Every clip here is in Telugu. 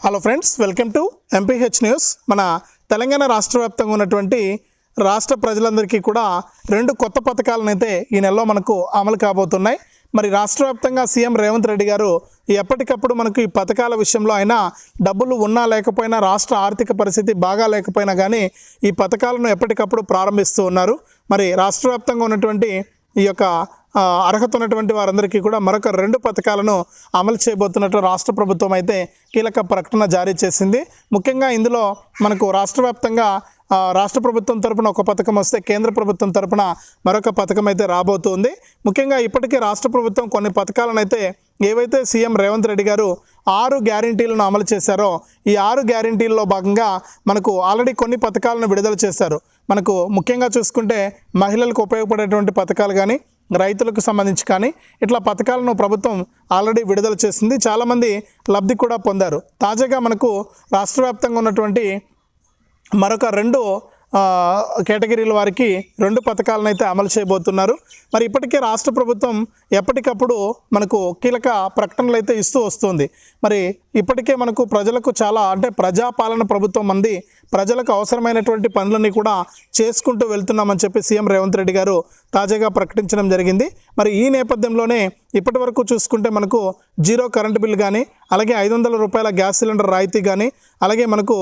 Hello friends welcome to MPH news మన తెలంగాణ రాష్ట్ర వ్యాప్తంగా ఉన్నటువంటి రాష్ట్ర ప్రజలందరికీ కూడా రెండు కొత్త పథకాలను అయితే ఈ నెలలో మనకు అమలు కాబోతున్నాయి. మరి రాష్ట్ర వ్యాప్తంగా సీఎం రేవంత్ రెడ్డి గారు ఎప్పటికప్పుడు మనకు ఈ పథకాల విషయంలో అయినా డబ్బులు ఉన్నా లేకపోయినా రాష్ట్ర ఆర్థిక పరిస్థితి బాగా లేకపోయినా కానీ ఈ పథకాలను ఎప్పటికప్పుడు ప్రారంభిస్తూ ఉన్నారు. మరి రాష్ట్ర వ్యాప్తంగా ఉన్నటువంటి ఈ యొక్క అర్హత ఉన్నటువంటి వారందరికీ కూడా మరొక రెండు పథకాలను అమలు చేయబోతున్నట్టు రాష్ట్ర ప్రభుత్వం అయితే కీలక ప్రకటన జారీ చేసింది. ముఖ్యంగా ఇందులో మనకు రాష్ట్ర వ్యాప్తంగా రాష్ట్ర ప్రభుత్వం తరపున ఒక పథకం వస్తే కేంద్ర ప్రభుత్వం తరపున మరొక పథకం అయితే రాబోతుంది. ముఖ్యంగా ఇప్పటికే రాష్ట్ర ప్రభుత్వం కొన్ని పథకాలను అయితే ఏవైతే సీఎం రేవంత్ రెడ్డి గారు ఆరు గ్యారంటీలను అమలు చేశారో ఈ ఆరు గ్యారంటీల్లో భాగంగా మనకు ఆల్రెడీ కొన్ని పథకాలను విడుదల చేశారు. మనకు ముఖ్యంగా చూసుకుంటే మహిళలకు ఉపయోగపడేటువంటి పథకాలు కానీ రైతులకు సంబంధించి కానీ ఇట్లా పథకాలను ప్రభుత్వం ఆల్రెడీ విడుదల చేసింది. చాలామంది లబ్ధి కూడా పొందారు. తాజాగా మనకు రాష్ట్ర వ్యాప్తంగా ఉన్నటువంటి మరొక రెండు కేటగిరీల వారికి రెండు పథకాలను అయితే అమలు చేయబోతున్నారు. మరి ఇప్పటికే రాష్ట్ర ప్రభుత్వం ఎప్పటికప్పుడు మనకు కీలక ప్రకటనలు అయితే ఇస్తూ వస్తుంది. మరి ఇప్పటికే మనకు ప్రజలకు చాలా అంటే ప్రజాపాలన ప్రభుత్వం మంది ప్రజలకు అవసరమైనటువంటి పనులన్నీ కూడా చేసుకుంటూ వెళ్తున్నామని చెప్పి సీఎం రేవంత్ రెడ్డి గారు తాజాగా ప్రకటించడం జరిగింది. మరి ఈ నేపథ్యంలోనే ఇప్పటి వరకు చూసుకుంటే మనకు జీరో కరెంటు బిల్ కానీ అలాగే ఐదు వందల రూపాయల గ్యాస్ సిలిండర్ రాయితీ కానీ అలాగే మనకు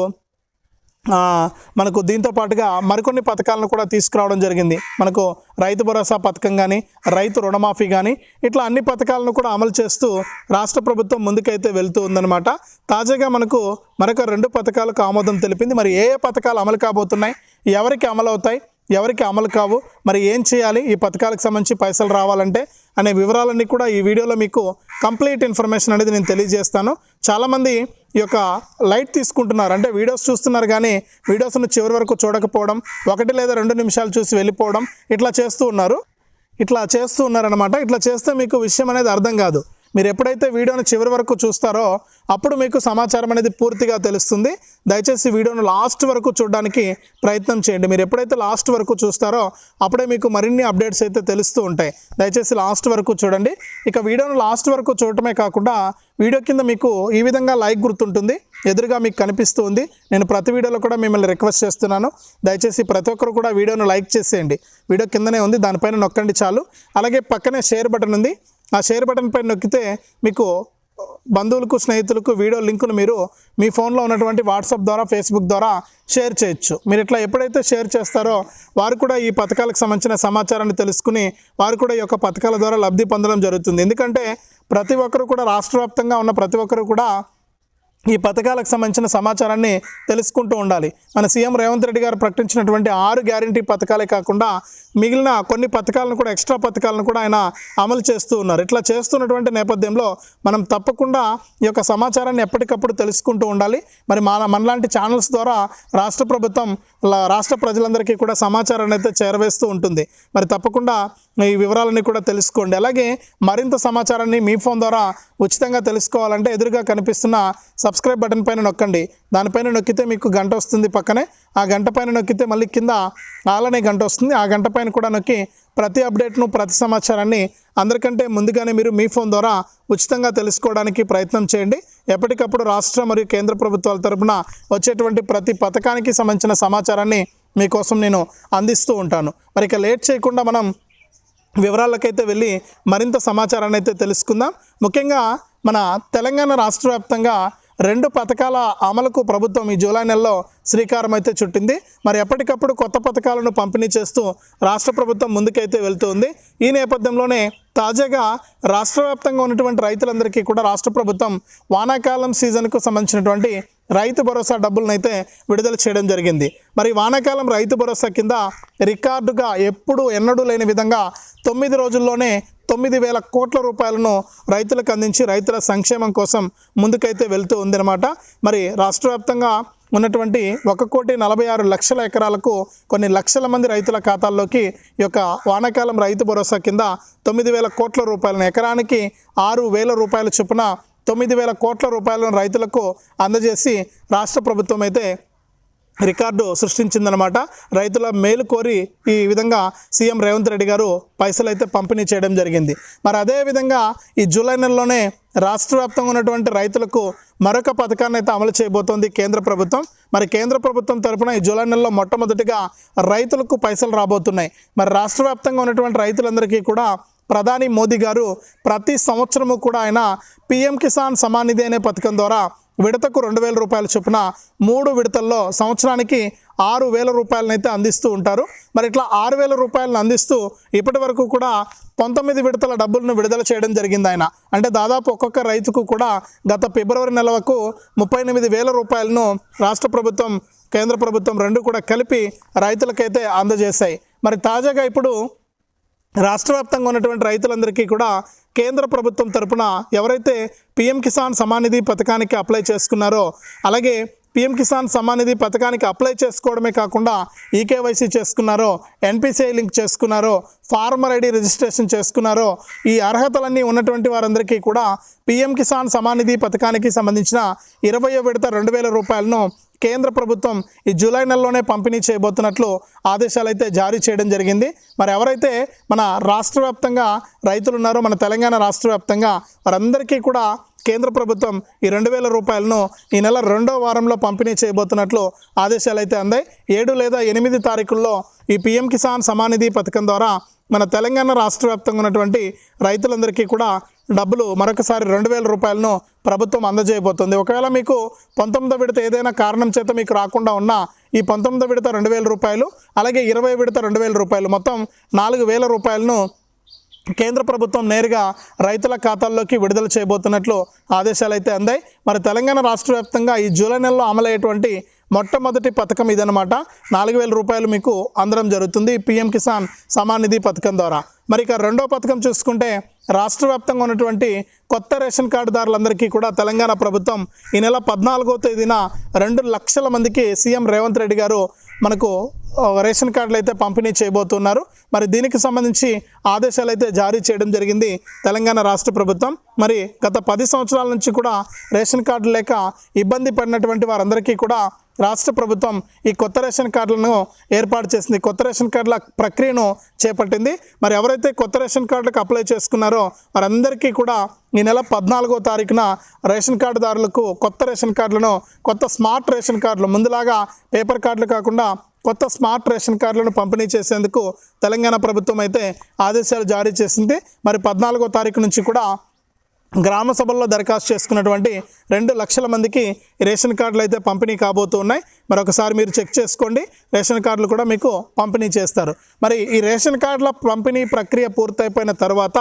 మనకు దీంతో పాటుగా మరికొన్ని పథకాలను కూడా తీసుకురావడం జరిగింది. మనకు రైతు భరోసా పథకం కానీ రైతు రుణమాఫీ కానీ ఇట్లా అన్ని పథకాలను కూడా అమలు చేస్తూ రాష్ట్ర ప్రభుత్వం ముందుకైతే వెళ్తూ ఉందన్నమాట. తాజాగా మనకు మరొక రెండు పథకాలకు ఆమోదం తెలిపింది. మరి ఏ ఏ పథకాలు అమలు కాబోతున్నాయి? ఎవరికి అమలు అవుతాయి ఎవరికి అమలు కావు? మరి ఏం చేయాలి? ఈ పథకాలకు సంబంధించి పైసలు రావాలంటే అనే వివరాలన్నీ కూడా ఈ వీడియోలో మీకు కంప్లీట్ ఇన్ఫర్మేషన్ అనేది నేను తెలియజేస్తాను. చాలామంది ఈ యొక్క లైట్ తీసుకుంటున్నారు. అంటే వీడియోస్ చూస్తున్నారు కానీ వీడియోస్ను చివరి వరకు చూడకపోవడం ఒకటి లేదా రెండు నిమిషాలు చూసి వెళ్ళిపోవడం ఇట్లా చేస్తూ ఉన్నారు. ఇట్లా చేస్తూ ఉన్నారనమాట ఇట్లా చేస్తే మీకు విషయం అనేది అర్థం కాదు. మీరు ఎప్పుడైతే వీడియోను చివరి వరకు చూస్తారో అప్పుడు మీకు సమాచారం అనేది పూర్తిగా తెలుస్తుంది. దయచేసి వీడియోను లాస్ట్ వరకు చూడడానికి ప్రయత్నం చేయండి. మీరు ఎప్పుడైతే లాస్ట్ వరకు చూస్తారో అప్పుడే మీకు మరిన్ని అప్డేట్స్ అయితే తెలుస్తూ ఉంటాయి. దయచేసి లాస్ట్ వరకు చూడండి. ఇక వీడియోను లాస్ట్ వరకు చూడటమే కాకుండా వీడియో కింద మీకు ఈ విధంగా లైక్ గుర్తుంటుంది. ఎదురుగా మీకు కనిపిస్తూ ఉంది. నేను ప్రతి వీడియోలో కూడా మిమ్మల్ని రిక్వెస్ట్ చేస్తున్నాను. దయచేసి ప్రతి ఒక్కరు కూడా వీడియోను లైక్ చేసేయండి. వీడియో కిందనే ఉంది. దానిపైన నొక్కండి చాలు. అలాగే పక్కనే షేర్ బటన్ ఉంది. ఆ షేర్ బటన్ పైన నొక్కితే మీకు బంధువులకు స్నేహితులకు వీడియో లింకును మీరు మీ ఫోన్లో ఉన్నటువంటి వాట్సాప్ ద్వారా ఫేస్బుక్ ద్వారా షేర్ చేయొచ్చు. మీరు ఇట్లా ఎప్పుడైతే షేర్ చేస్తారో వారు కూడా ఈ పథకాలకు సంబంధించిన సమాచారాన్ని తెలుసుకుని వారు కూడా ఈ యొక్క పథకాల ద్వారా లబ్ధి పొందడం జరుగుతుంది. ఎందుకంటే ప్రతి ఒక్కరు కూడా రాష్ట్ర వ్యాప్తంగా ఉన్న ప్రతి ఒక్కరు కూడా ఈ పథకాలకు సంబంధించిన సమాచారాన్ని తెలుసుకుంటూ ఉండాలి. మన సీఎం రేవంత్ రెడ్డి గారు ప్రకటించినటువంటి ఆరు గ్యారంటీ పథకాలే కాకుండా మిగిలిన కొన్ని పథకాలను కూడా ఎక్స్ట్రా పథకాలను కూడా ఆయన అమలు చేస్తూ ఉన్నారు. ఇట్లా చేస్తున్నటువంటి నేపథ్యంలో మనం తప్పకుండా ఈ యొక్క సమాచారాన్ని ఎప్పటికప్పుడు తెలుసుకుంటూ ఉండాలి. మరి మన మనలాంటి ఛానల్స్ ద్వారా రాష్ట్ర ప్రభుత్వం రాష్ట్ర ప్రజలందరికీ కూడా సమాచారాన్ని అయితే చేరవేస్తూ ఉంటుంది. మరి తప్పకుండా ఈ వివరాలన్నీ కూడా తెలుసుకోండి. అలాగే మరింత సమాచారాన్ని మీ ఫోన్ ద్వారా ఉచితంగా తెలుసుకోవాలంటే ఎదురుగా కనిపిస్తున్న సబ్స్క్రైబ్ బటన్ పైన నొక్కండి. దానిపైన నొక్కితే మీకు గంట వస్తుంది పక్కనే. ఆ గంట పైన నొక్కితే మళ్ళీ కింద ఆలనే గంట వస్తుంది. ఆ గంట పైన కూడా నొక్కి ప్రతి అప్డేట్ను ప్రతి సమాచారాన్ని అందరికంటే ముందుగానే మీరు మీ ఫోన్ ద్వారా ఉచితంగా తెలుసుకోవడానికి ప్రయత్నం చేయండి. ఎప్పటికప్పుడు రాష్ట్ర మరియు కేంద్ర ప్రభుత్వాల తరపున వచ్చేటువంటి ప్రతి పథకానికి సంబంధించిన సమాచారాన్ని మీకోసం నేను అందిస్తూ ఉంటాను. మరి ఇక లేట్ చేయకుండా మనం వివరాలకైతే వెళ్ళి మరింత సమాచారాన్ని అయితే తెలుసుకుందాం. ముఖ్యంగా మన తెలంగాణ రాష్ట్ర వ్యాప్తంగా రెండు పథకాల అమలుకు ప్రభుత్వం ఈ జూలై నెలలో శ్రీకారం అయితే చుట్టింది. మరి ఎప్పటికప్పుడు కొత్త పథకాలను పంపిణీ చేస్తూ రాష్ట్ర ప్రభుత్వం ముందుకైతే వెళ్తుంది. ఈ నేపథ్యంలోనే తాజాగా రాష్ట్ర వ్యాప్తంగా ఉన్నటువంటి రైతులందరికీ కూడా రాష్ట్ర ప్రభుత్వం వానాకాలం సీజన్కు సంబంధించినటువంటి రైతు భరోసా డబ్బులను అయితే విడుదల చేయడం జరిగింది. మరి వానాకాలం రైతు భరోసా కింద రికార్డుగా ఎప్పుడు ఎన్నడూ లేని విధంగా తొమ్మిది రోజుల్లోనే తొమ్మిది వేల కోట్ల రూపాయలను రైతులకు అందించి రైతుల సంక్షేమం కోసం ముందుకైతే వెళ్తూ ఉందన్నమాట. మరి రాష్ట్ర వ్యాప్తంగా ఉన్నటువంటి ఒక కోటి నలభై ఆరు లక్షల ఎకరాలకు కొన్ని లక్షల మంది రైతుల ఖాతాల్లోకి ఈ యొక్క వానాకాలం రైతు భరోసా కింద తొమ్మిది వేల కోట్ల రూపాయలను ఎకరానికి ఆరు వేల రూపాయల చొప్పున తొమ్మిది వేల కోట్ల రూపాయలను రైతులకు అందజేసి రాష్ట్ర ప్రభుత్వం అయితే రికార్డు సృష్టించిందనమాట రైతుల మేలు కోరి ఈ విధంగా సీఎం రేవంత్ రెడ్డి గారు పైసలు అయితే పంపిణీ చేయడం జరిగింది. మరి అదే విధంగా ఈ జూలై నెలలోనే రాష్ట్ర వ్యాప్తంగా ఉన్నటువంటి రైతులకు మరొక పథకాన్ని అయితే అమలు చేయబోతోంది కేంద్ర ప్రభుత్వం. మరి కేంద్ర ప్రభుత్వం తరపున ఈ జూలై నెలలో మొట్టమొదటిగా రైతులకు పైసలు రాబోతున్నాయి. మరి రాష్ట్ర వ్యాప్తంగా ఉన్నటువంటి రైతులందరికీ కూడా ప్రధాని మోదీ గారు ప్రతి సంవత్సరము కూడా ఆయన పిఎం కిసాన్ సమానిధి అనే పథకం ద్వారా విడతకు రెండు వేల రూపాయలు చొప్పున మూడు విడతల్లో సంవత్సరానికి ఆరు వేల రూపాయలనైతే అందిస్తూ ఉంటారు. మరి ఇట్లా ఆరు వేల రూపాయలను అందిస్తూ ఇప్పటి వరకు కూడా పంతొమ్మిది విడతల డబ్బులను విడుదల చేయడం జరిగింది ఆయన. అంటే దాదాపు ఒక్కొక్క రైతుకు కూడా గత ఫిబ్రవరి నెల వరకు ముప్పై ఎనిమిది వేల రూపాయలను రాష్ట్ర ప్రభుత్వం కేంద్ర ప్రభుత్వం రెండు కూడా కలిపి రైతులకైతే అందజేశాయి. మరి తాజాగా ఇప్పుడు రాష్ట్ర వ్యాప్తంగా ఉన్నటువంటి రైతులందరికీ కూడా కేంద్ర ప్రభుత్వం తరపున ఎవరైతే పిఎం కిసాన్ సమానిధి పథకానికి అప్లై చేసుకున్నారో అలాగే పిఎం కిసాన్ సమానిధి పథకానికి అప్లై చేసుకోవడమే కాకుండా ఈకేవైసీ చేసుకున్నారో ఎన్పిసిఐ లింక్ చేసుకున్నారో ఫార్మర్ ఐడి రిజిస్ట్రేషన్ చేసుకున్నారో ఈ అర్హతలన్నీ ఉన్నటువంటి వారందరికీ కూడా పిఎం కిసాన్ సమానిధి పథకానికి సంబంధించిన ఇరవయో విడత రెండు వేల రూపాయలను కేంద్ర ప్రభుత్వం ఈ జూలై నెలలోనే పంపిణీ చేయబోతున్నట్లు ఆదేశాలు అయితే జారీ చేయడం జరిగింది. మరి ఎవరైతే మన రాష్ట్ర వ్యాప్తంగా రైతులు ఉన్నారో మన తెలంగాణ రాష్ట్ర వ్యాప్తంగా వారందరికీ కూడా కేంద్ర ప్రభుత్వం ఈ రెండు వేల రూపాయలను ఈ నెల రెండో వారంలో పంపిణీ చేయబోతున్నట్లు ఆదేశాలు అయితే అందాయి. ఏడు లేదా ఎనిమిది తారీఖుల్లో ఈ పిఎం కిసాన్ సమానిధి పథకం ద్వారా మన తెలంగాణ రాష్ట్ర వ్యాప్తంగా ఉన్నటువంటి రైతులందరికీ కూడా డబ్బులు మరొకసారి రెండు వేల రూపాయలను ప్రభుత్వం అందజేయబోతుంది. ఒకవేళ మీకు పంతొమ్మిదో విడత ఏదైనా కారణం చేత మీకు రాకుండా ఉన్నా ఈ పంతొమ్మిదో విడత రెండు వేల రూపాయలు అలాగే ఇరవై విడత రెండు వేల రూపాయలు మొత్తం నాలుగు వేల రూపాయలను కేంద్ర ప్రభుత్వం నేరుగా రైతుల ఖాతాల్లోకి విడుదల చేయబోతున్నట్లు ఆదేశాలు అయితే అందాయి. మరి తెలంగాణ రాష్ట్ర వ్యాప్తంగా ఈ జూలై నెలలో అమలయ్యేటువంటి మొట్టమొదటి పథకం ఇదనమాట నాలుగు వేల రూపాయలు మీకు అందడం జరుగుతుంది. పిఎం కిసాన్ సమాన్ నిధి పథకం ద్వారా. మరి ఇక రెండో పథకం చూసుకుంటే రాష్ట్ర వ్యాప్తంగా ఉన్నటువంటి కొత్త రేషన్ కార్డుదారులందరికీ కూడా తెలంగాణ ప్రభుత్వం ఈ నెల పద్నాలుగో తేదీన రెండు లక్షల మందికి సీఎం రేవంత్ రెడ్డి గారు మనకు రేషన్ కార్డులు అయితే పంపిణీ చేయబోతున్నారు. మరి దీనికి సంబంధించి ఆదేశాలు అయితే జారీ చేయడం జరిగింది తెలంగాణ రాష్ట్ర ప్రభుత్వం. మరి గత పది సంవత్సరాల నుంచి కూడా రేషన్ కార్డు లేక ఇబ్బంది పడినటువంటి వారందరికీ కూడా రాష్ట్ర ప్రభుత్వం ఈ కొత్త రేషన్ కార్డులను ఏర్పాటు చేసింది. కొత్త రేషన్ కార్డుల ప్రక్రియను చేపట్టింది. మరి ఎవరైతే కొత్త రేషన్ కార్డులకు అప్లై చేసుకున్నారో వారందరికీ కూడా ఈ నెల పద్నాలుగో తారీఖున రేషన్ కార్డుదారులకు కొత్త రేషన్ కార్డులను కొత్త స్మార్ట్ రేషన్ కార్డులు ముందులాగా పేపర్ కార్డులు కాకుండా కొత్త స్మార్ట్ రేషన్ కార్డులను పంపిణీ చేసేందుకు తెలంగాణ ప్రభుత్వం అయితే ఆదేశాలు జారీ చేసింది. మరి పద్నాలుగో తారీఖు నుంచి కూడా గ్రామ సభల్లో దరఖాస్తు చేసుకున్నటువంటి రెండు లక్షల మందికి రేషన్ కార్డులు అయితే పంపిణీ కాబోతున్నాయి. మరొకసారి మీరు చెక్ చేసుకోండి. రేషన్ కార్డులు కూడా మీకు పంపిణీ చేస్తారు. మరి ఈ రేషన్ కార్డుల పంపిణీ ప్రక్రియ పూర్తయిపోయిన తర్వాత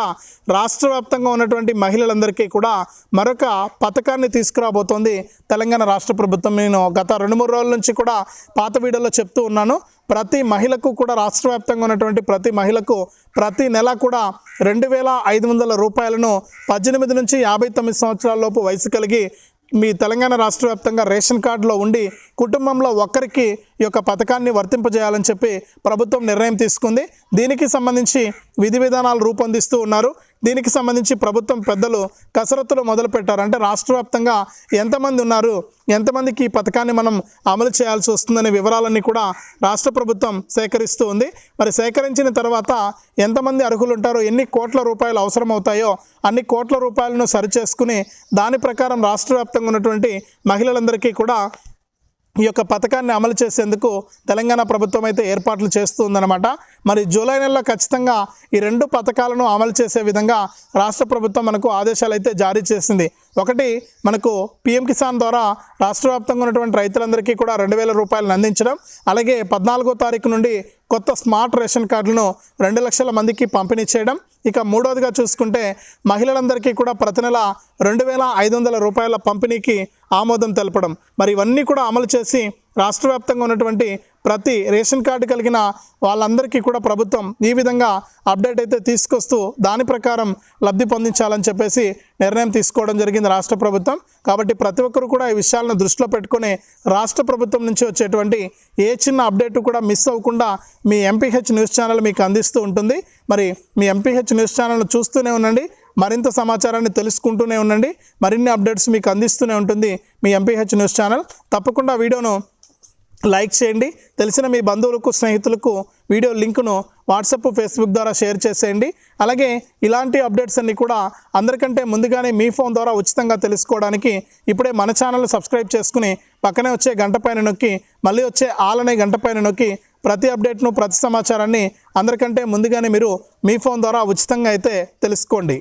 రాష్ట్ర వ్యాప్తంగా ఉన్నటువంటి మహిళలందరికీ కూడా మరొక పథకాన్ని తీసుకురాబోతోంది తెలంగాణ రాష్ట్ర ప్రభుత్వం. నేను గత రెండు మూడు రోజుల నుంచి కూడా పాత వీడియోలో చెప్తూ ఉన్నాను. ప్రతి మహిళకు కూడా రాష్ట్ర వ్యాప్తంగా ఉన్నటువంటి ప్రతి మహిళకు ప్రతి నెల కూడా రెండు వేల ఐదు వందల రూపాయలను పద్దెనిమిది నుంచి యాభై తొమ్మిది సంవత్సరాల లోపు వయసు కలిగి మీ తెలంగాణ రాష్ట్ర వ్యాప్తంగా రేషన్ కార్డులో ఉండి కుటుంబంలో ఒక్కరికి ఈ యొక్క పథకాన్ని వర్తింపజేయాలని చెప్పి ప్రభుత్వం నిర్ణయం తీసుకుంది. దీనికి సంబంధించి విధి విధానాలు రూపొందిస్తూ ఉన్నారు. దీనికి సంబంధించి ప్రభుత్వం పెద్దలు కసరత్తులు మొదలుపెట్టారు అంటే రాష్ట్ర వ్యాప్తంగా ఎంతమంది ఉన్నారు ఎంతమందికి ఈ పథకాన్ని మనం అమలు చేయాల్సి వస్తుందనే వివరాలన్నీ కూడా రాష్ట్ర ప్రభుత్వం సేకరిస్తూ ఉంది. మరి సేకరించిన తర్వాత ఎంతమంది అర్హులు ఉంటారో ఎన్ని కోట్ల రూపాయలు అవసరమవుతాయో అన్ని కోట్ల రూపాయలను సరిచేసుకుని దాని ప్రకారం రాష్ట్ర వ్యాప్తంగా ఉన్నటువంటి మహిళలందరికీ కూడా ఈ యొక్క పథకాన్ని అమలు చేసేందుకు తెలంగాణ ప్రభుత్వం అయితే ఏర్పాట్లు చేస్తుందన్నమాట. మరి జూలై నెలలో ఖచ్చితంగా ఈ రెండు పథకాలను అమలు చేసే విధంగా రాష్ట్ర ప్రభుత్వం మనకు ఆదేశాలు అయితే జారీ చేసింది. ఒకటి మనకు పిఎం కిసాన్ ద్వారా రాష్ట్ర వ్యాప్తంగా ఉన్నటువంటి రైతులందరికీ కూడా రెండు వేల రూపాయలను అందించడం అలాగే పద్నాలుగో తారీఖు నుండి కొత్త స్మార్ట్ రేషన్ కార్డులను రెండు లక్షల మందికి పంపిణీ చేయడం. ఇక మూడవదిగా చూసుకుంటే మహిళలందరికీ కూడా ప్రతి నెల రెండు వేల ఐదు వందల రూపాయల పంపిణీకి ఆమోదం తెలపడం. మరి ఇవన్నీ కూడా అమలు చేసి రాష్ట్ర వ్యాప్తంగా ఉన్నటువంటి ప్రతి రేషన్ కార్డు కలిగిన వాళ్ళందరికీ కూడా ప్రభుత్వం ఈ విధంగా అప్డేట్ అయితే తీసుకొస్తూ దాని ప్రకారం లబ్ధి పొందించాలని చెప్పేసి నిర్ణయం తీసుకోవడం జరిగింది రాష్ట్ర ప్రభుత్వం. కాబట్టి ప్రతి ఒక్కరు కూడా ఈ విషయాలను దృష్టిలో పెట్టుకొని రాష్ట్ర ప్రభుత్వం నుంచి వచ్చేటువంటి ఏ చిన్న అప్డేట్ కూడా మిస్ అవ్వకుండా మీ ఎంపీహెచ్ న్యూస్ ఛానల్ మీకు అందిస్తూ ఉంటుంది. మరి మీ ఎంపీహెచ్ న్యూస్ ఛానల్ చూస్తూనే ఉండండి. మరింత సమాచారాన్ని తెలుసుకుంటూనే ఉండండి. మరిన్ని అప్డేట్స్ మీకు అందిస్తూనే ఉంటుంది మీ ఎంపీహెచ్ న్యూస్ ఛానల్. తప్పకుండా వీడియోను లైక్ చేయండి. తెలిసిన మీ బంధువులకు స్నేహితులకు వీడియో లింకును వాట్సాప్ ఫేస్బుక్ ద్వారా షేర్ చేసేయండి. అలాగే ఇలాంటి అప్డేట్స్ అన్నీ కూడా అందరికంటే ముందుగానే మీ ఫోన్ ద్వారా ఉచితంగా తెలుసుకోవడానికి ఇప్పుడే మన ఛానల్ సబ్స్క్రైబ్ చేసుకుని పక్కనే వచ్చే గంట పైన నొక్కి మళ్ళీ వచ్చే ఆల్ అనే గంట పైన నొక్కి ప్రతి అప్డేట్ను ప్రతి సమాచారాన్ని అందరికంటే ముందుగానే మీరు మీ ఫోన్ ద్వారా ఉచితంగా అయితే తెలుసుకోండి.